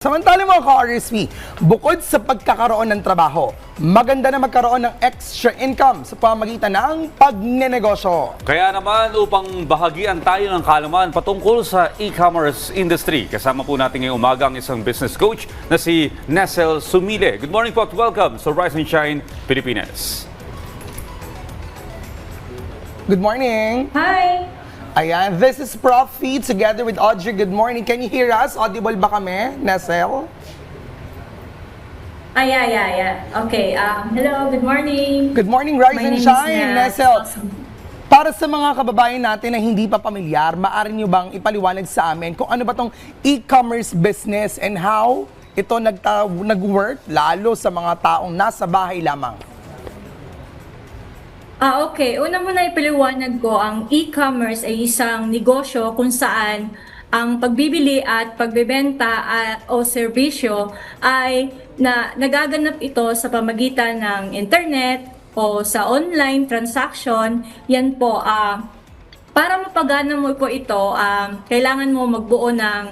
Samantala mga ka-RSP, bukod sa pagkakaroon ng trabaho, maganda na magkaroon ng extra income sa pamagitan ng pagnenegosyo. Kaya naman upang bahagian tayo ng kaalaman patungkol sa e-commerce industry, kasama po natin ngayong umaga ang isang business coach na si Nessel Sumile. Good morning po at welcome sa Rise and Shine Pilipinas. Good morning! Hi! Ayan, this is Prof. Fee together with Audrey. Good morning. Can you hear us? Audible ba kami, Nessel? Ay, ay, ay, ay. Okay, um, hello, good morning. Good morning, Rise My and name is Shine, Ness. Awesome. Para sa mga kababayan natin na hindi pa pamilyar, maaari nyo bang ipaliwanag sa amin kung ano ba tong e-commerce business and how ito nagta- nag-work lalo sa mga taong nasa bahay lamang? Ah, okay. Una muna ipaliwanag ko, ang e-commerce ay isang negosyo kung saan ang pagbibili at pagbebenta ah, o serbisyo ay na nagaganap ito sa pamagitan ng internet o sa online transaction. Yan po, ah, para mapagana mo po ito, ah, kailangan mo magbuo ng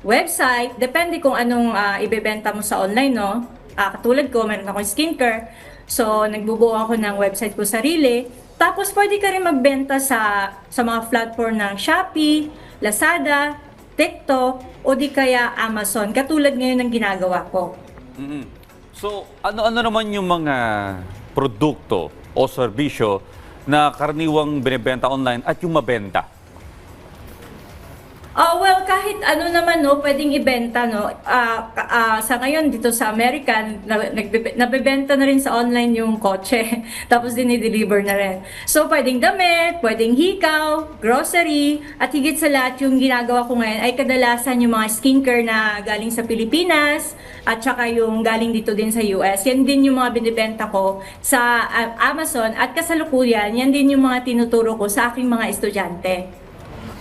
website. Depende kung anong ah, ibebenta mo sa online, no? Ah, katulad ko, meron akong skincare. So, nagbubuo ako ng website ko sarili. Tapos, pwede ka rin magbenta sa, sa mga platform ng Shopee, Lazada, TikTok, o di kaya Amazon. Katulad ngayon ng ginagawa ko. Mhm. So, ano-ano naman yung mga produkto o serbisyo na karaniwang binibenta online at yung mabenta? Ah, well, kahit ano naman, no, pwedeng ibenta, no. Ka- ah, sa ngayon, dito sa America, nabebenta na rin sa online yung kotse. Tapos dinideliver na rin. So, pwedeng damit, pwedeng hikaw, grocery, at higit sa lahat, yung ginagawa ko ngayon ay kadalasan yung mga skincare na galing sa Pilipinas, at saka yung galing dito din sa US. Yan din yung mga binibenta ko sa ah, Amazon, at kasalukuyan, yan din yung mga tinuturo ko sa aking mga estudyante.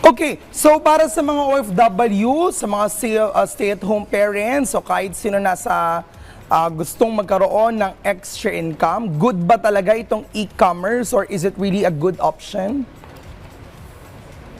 Okay, so para sa mga OFW, sa mga uh, stay-at-home parents o kahit sino nasa uh, gustong magkaroon ng extra income, good ba talaga itong e-commerce or is it really a good option?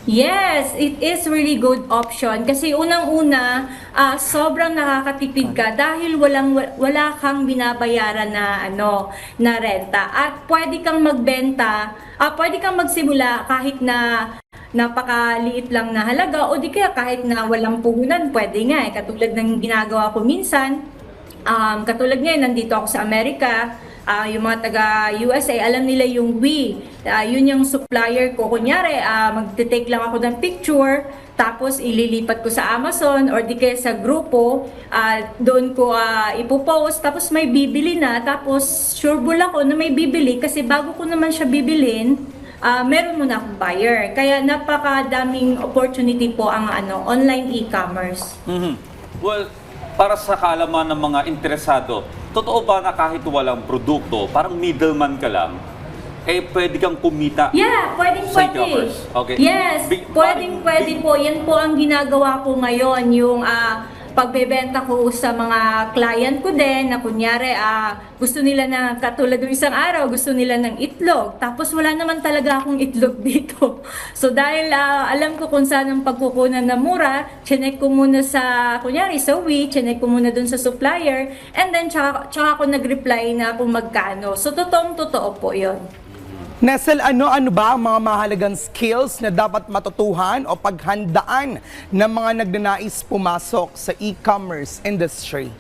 Yes, it is really good option kasi unang-una ah, sobrang nakakatipid ka dahil walang wala kang binabayaran na ano na renta at pwede kang magbenta, ah, pwede kang magsimula kahit na napakaliit lang na halaga o di kaya kahit na walang puhunan, pwede nga eh. Katulad ng ginagawa ko minsan, Um, katulad ngayon, nandito ako sa Amerika, ah, yung mga taga-USA, alam nila yung we. Ah, yun yung supplier ko. Kunyari, ah, magte-take lang ako ng picture, tapos ililipat ko sa Amazon or di kaya sa grupo, ah, doon ko ah, ipopost, tapos may bibili na, tapos sure bull ako na may bibili kasi bago ko naman siya bibilin, ah, meron mo na akong buyer. Kaya napakadaming opportunity po ang ano, online e-commerce. Mhm. Well, para sa kaalaman ng mga interesado, totoo ba na kahit walang produkto, parang middleman ka lang, eh pwede kang kumita Yeah, pwedeng sa pwede. e-commerce? Okay. Yes, Bi- pwedeng pwede po. Yan po ang ginagawa ko ngayon, yung ah, pagbebenta ko sa mga client ko din na kunyari ah, gusto nila na katulad ng isang araw, gusto nila ng itlog. Tapos wala naman talaga akong itlog dito. So dahil ah, alam ko kung saan ang pagkukunan na mura, chinek ko muna sa, kunyari sa We, chinek ko muna dun sa supplier, and then tsaka, tsaka ako nag-reply na kung magkano. So totoong totoo po yon. Nessel, ano-ano ba ang mga mahalagang skills na dapat matutuhan o paghandaan ng mga nagnanais pumasok sa e-commerce industry?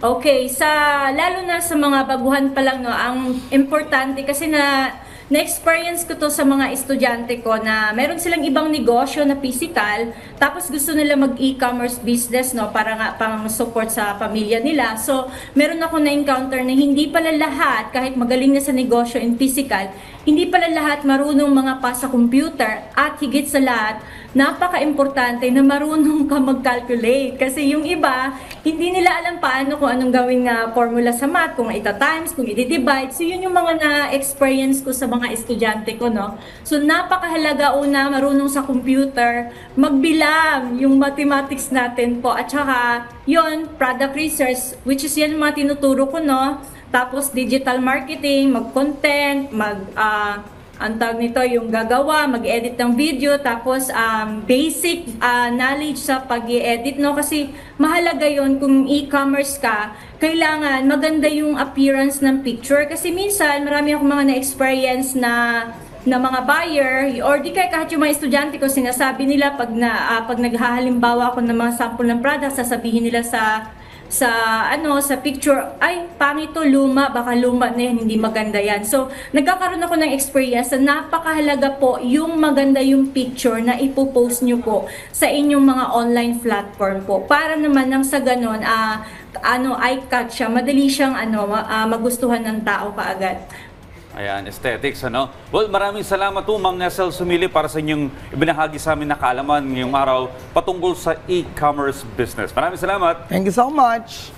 Okay, sa lalo na sa mga baguhan pa lang no, ang importante kasi na na-experience ko to sa mga estudyante ko na meron silang ibang negosyo na physical, tapos gusto nila mag-e-commerce business no para nga pang support sa pamilya nila. So, meron ako na-encounter na hindi pala lahat kahit magaling na sa negosyo in physical, hindi pala lahat marunong mga pa sa computer at higit sa lahat, napaka-importante na marunong ka mag-calculate. Kasi yung iba, hindi nila alam paano kung anong gawin na formula sa math, kung ita-times, kung i-divide. So yun yung mga na-experience ko sa mga estudyante ko, no? So napakahalaga una, marunong sa computer, magbilang yung mathematics natin po. At saka, yun, product research, which is yan mga tinuturo ko, no? Tapos digital marketing, mag-content, mag... ah, ang tawag nito, yung gagawa, mag-edit ng video, tapos um, basic ah, knowledge sa pag edit no? Kasi mahalaga yon kung e-commerce ka, kailangan maganda yung appearance ng picture. Kasi minsan, marami akong mga na-experience na na mga buyer or di kaya kahit yung mga estudyante ko sinasabi nila pag na ah, pag naghahalimbawa ako ng mga sample ng product sasabihin nila sa sa ano sa picture ay pangit to luma baka luma na yan hindi maganda yan. So nagkakaroon ako ng experience na napakahalaga po yung maganda yung picture na ipopost nyo po sa inyong mga online platform po. Para naman nang sa ganon ah, ano eye catch siya madali siyang ano ah, magustuhan ng tao kaagad Ayan, aesthetics, ano? Well, maraming salamat po, Ma'am Nessel Sumili, para sa inyong ibinahagi sa amin na kaalaman ngayong araw patungkol sa e-commerce business. Maraming salamat. Thank you so much.